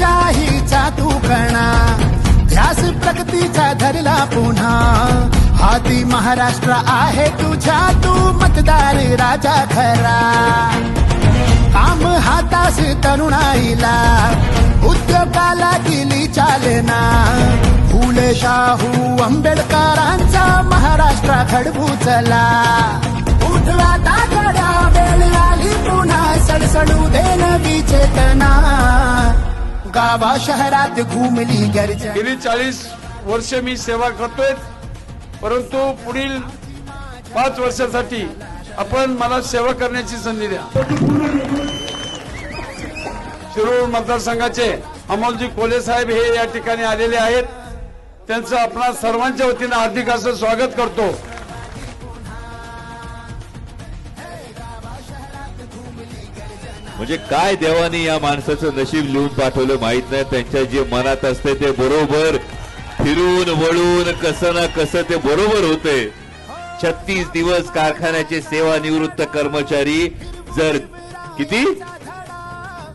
लोकशाहीचा तू कणा. ध्यास प्रगतीचा धरला पुन्हा. हाती महाराष्ट्र आहे तुझ्या तू मतदार राजा खरा. काम हातास तरुणाईला उद्योगाला दिली चालना. फुले शाहू आंबेडकरांचा महाराष्ट्र घडवू चला गावा शहरात घुमली गर्जना गेली चाळीस वर्ष मी सेवा करतोय. परंतु पुढील पाच वर्षासाठी आपण मला सेवा करण्याची संधी द्या. शिरूर मतदारसंघाचे अमोलजी कोले साहेब हे या ठिकाणी आलेले आहेत. त्यांचं आपणा सर्वांच्या वतीनं हार्दिक असं स्वागत करतो. म्हणजे काय देवाने या माणसाचं नशीब लिहून पाठवलं माहीत नाही. त्यांच्या जे मनात असते ते बरोबर फिरून वळून कसं ना कसं ते बरोबर होते. छत्तीस दिवस कारखान्याचे सेवानिवृत्त कर्मचारी जर किती?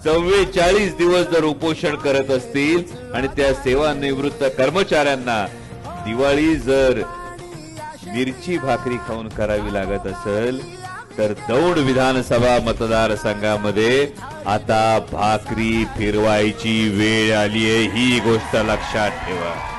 चव्वेचाळीस दिवस जर उपोषण करत असतील आणि त्या सेवानिवृत्त कर्मचाऱ्यांना दिवाळी जर मिरची भाकरी खाऊन करावी लागत असेल तर दौंड विधानसभा मतदारसंघामध्ये आता भाकरी फिरवायची वेळ आली आहे ही गोष्ट लक्षात ठेवा.